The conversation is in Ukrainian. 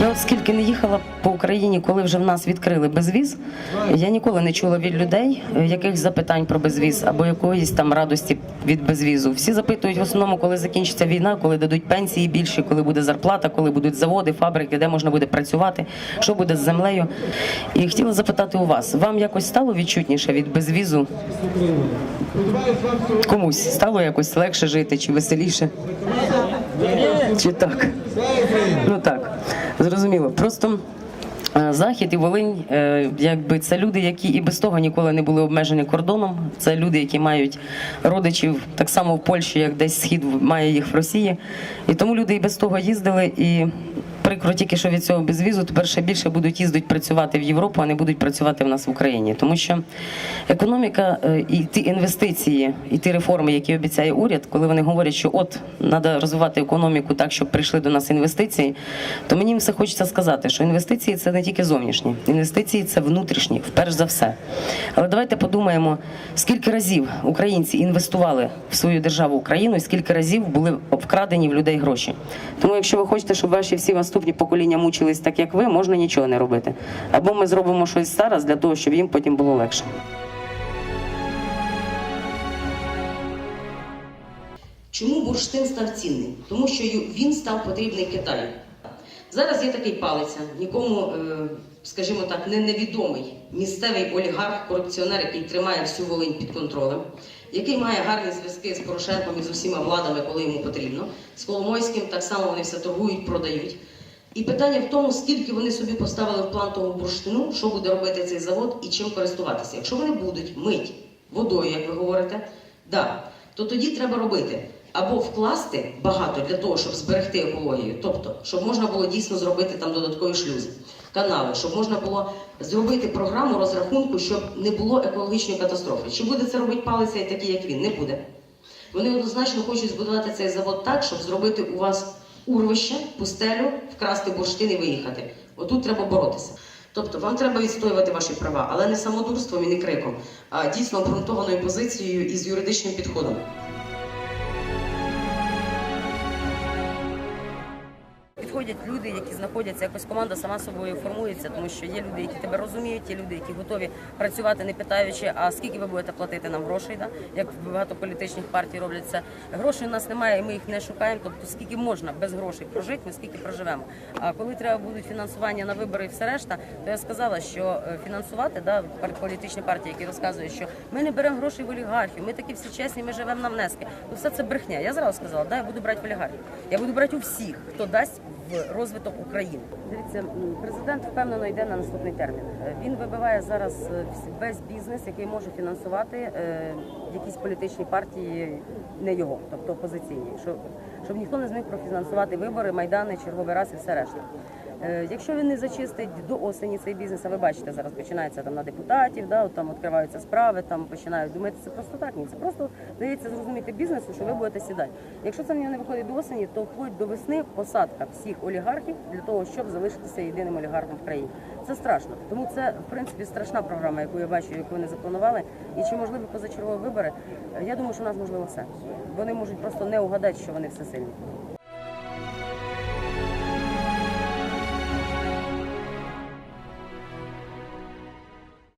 Я от скільки не їхала по Україні, коли вже в нас відкрили безвіз, я ніколи не чула від людей е, якихось запитань про безвіз або якоїсь там радості від безвізу. Всі запитують в основному, коли закінчиться війна, коли дадуть пенсії більші, коли буде зарплата, коли будуть заводи, фабрики, де можна буде працювати, що буде з землею. І хотіла запитати у вас, вам якось стало відчутніше від безвізу? Комусь стало якось легше жити чи веселіше? Чи так? Ну так, зрозуміло. Просто е, Захід і Волинь, е, якби це люди, які і без того ніколи не були обмежені кордоном. Це люди, які мають родичів так само в Польщі, як десь схід має їх в Росії. І тому люди і без того їздили. І прикро тільки, що від цього безвізу тепер ще більше будуть їздити працювати в Європу, а не будуть працювати в нас в Україні. Тому що економіка е, і ті інвестиції, і ті реформи, які обіцяє уряд, коли вони говорять, що от треба розвивати економіку так, щоб прийшли до нас інвестиції, то мені все хочеться сказати, що інвестиції це не тільки зовнішні, інвестиції це внутрішні, вперш за все. Але давайте подумаємо, скільки разів українці інвестували в свою державу Україну, і скільки разів були обкрадені в людей гроші. Тому, якщо ви хочете, щоб ваші всі наступні покоління мучились так, як ви, можна нічого не робити. Або ми зробимо щось зараз для того, щоб їм потім було легше. Чому бурштин став цінним? Тому що він став потрібний Китаю. Зараз є такий палиця, нікому, е, скажімо так, не невідомий місцевий олігарх, корупціонер, який тримає всю Волинь під контролем, який має гарні зв'язки з Порошенком і з усіма владами, коли йому потрібно. З Коломойським так само вони все торгують, продають. І питання в тому, скільки вони собі поставили в план того бурштину, що буде робити цей завод і чим користуватися. Якщо вони будуть мить водою, як ви говорите, да, то тоді треба робити або вкласти багато для того, щоб зберегти екологію, тобто, щоб можна було дійсно зробити там додаткові шлюзи, канали, щоб можна було зробити програму розрахунку, щоб не було екологічної катастрофи. Чи буде це робити палиця і такий, як він? Не буде. Вони однозначно хочуть збудувати цей завод так, щоб зробити у вас урвище, пустелю, вкрасти бурштин і виїхати. Отут треба боротися. Тобто вам треба відстоювати ваші права, але не самодурством і не криком, а дійсно обґрунтованою позицією і з юридичним підходом. Підходять люди, які знаходяться, якось команда сама собою формується, тому що є люди, які тебе розуміють, є люди, які готові працювати, не питаючи, а скільки ви будете платити нам грошей, да? як багато політичних партій роблять це. Грошей у нас немає, і ми їх не шукаємо. Тобто, скільки можна без грошей прожити, ми скільки проживемо. А коли треба будуть фінансування на вибори і все решта, то я сказала, що е, фінансувати да, політичні партії, які розказують, що ми не беремо грошей в олігархів, ми такі всі чесні, ми живемо на внески. Ну все це брехня. Я зразу сказала, да, я буду брати в олігархів. Я буду брати у всіх, хто дасть в розвиток України. Дивіться, президент впевнено йде на наступний термін. Е, Він вибиває зараз е, весь бізнес, який може фінансувати е, якісь політичні партії, не його, тобто опозиційні, щоб, щоб ніхто не зміг профінансувати вибори, майдани, черговий раз і все решта. Е, Якщо він не зачистить до осені цей бізнес, а ви бачите, зараз починається там на депутатів, да, от там відкриваються справи, там починають думати, це просто так. Ні, це просто дається зрозуміти бізнесу, що ви будете сідати. Якщо це не виходить до осені, то вплоть до весни посадка всіх олігархів для того, щоб залишитися єдиним олігархом в країні. Це страшно. Тому це в принципі страшна програма, яку я бачу, яку вони запланували. І чи можливі позачергові вибори? Е, Я думаю, що у нас можливо все. Вони можуть просто не угадати, що вони всесильні.